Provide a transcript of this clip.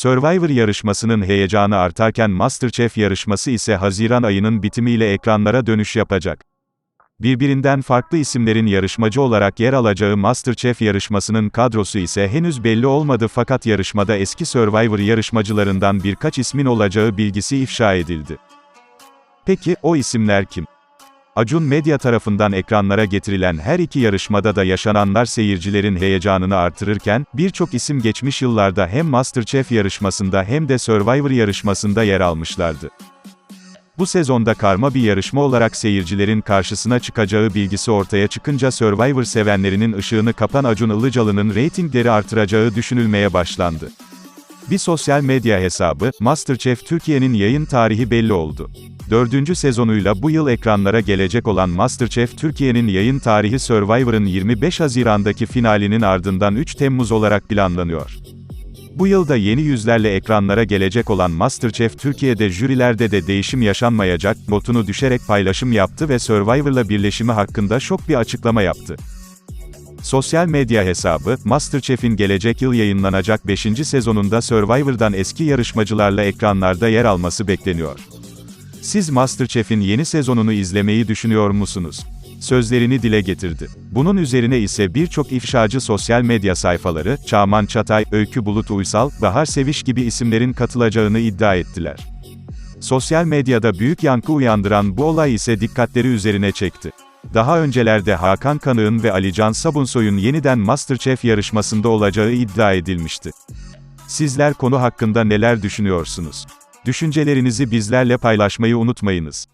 Survivor yarışmasının heyecanı artarken MasterChef yarışması ise Haziran ayının bitimiyle ekranlara dönüş yapacak. Birbirinden farklı isimlerin yarışmacı olarak yer alacağı MasterChef yarışmasının kadrosu ise henüz belli olmadı fakat yarışmada eski Survivor yarışmacılarından birkaç ismin olacağı bilgisi ifşa edildi. Peki, o isimler kim? Acun Medya tarafından ekranlara getirilen her iki yarışmada da yaşananlar seyircilerin heyecanını artırırken, birçok isim geçmiş yıllarda hem MasterChef yarışmasında hem de Survivor yarışmasında yer almışlardı. Bu sezonda karma bir yarışma olarak seyircilerin karşısına çıkacağı bilgisi ortaya çıkınca Survivor sevenlerinin ışığını kapan Acun Ilıcalı'nın reytingleri artıracağı düşünülmeye başlandı. Bir sosyal medya hesabı, MasterChef Türkiye'nin yayın tarihi belli oldu. Dördüncü sezonuyla bu yıl ekranlara gelecek olan MasterChef Türkiye'nin yayın tarihi Survivor'ın 25 Haziran'daki finalinin ardından 3 Temmuz olarak planlanıyor. Bu yılda yeni yüzlerle ekranlara gelecek olan MasterChef Türkiye'de jürilerde de değişim yaşanmayacak, notunu düşerek paylaşım yaptı ve Survivor'la birleşimi hakkında şok bir açıklama yaptı. Sosyal medya hesabı, MasterChef'in gelecek yıl yayınlanacak 5. sezonunda Survivor'dan eski yarışmacılarla ekranlarda yer alması bekleniyor. Siz MasterChef'in yeni sezonunu izlemeyi düşünüyor musunuz? Sözlerini dile getirdi. Bunun üzerine ise birçok ifşacı sosyal medya sayfaları, Çağman Çatay, Öykü Bulut Uysal, Bahar Seviş gibi isimlerin katılacağını iddia ettiler. Sosyal medyada büyük yankı uyandıran bu olay ise dikkatleri üzerine çekti. Daha öncelerde Hakan Kanık'ın ve Alican Sabunsoy'un yeniden MasterChef yarışmasında olacağı iddia edilmişti. Sizler konu hakkında neler düşünüyorsunuz? Düşüncelerinizi bizlerle paylaşmayı unutmayınız.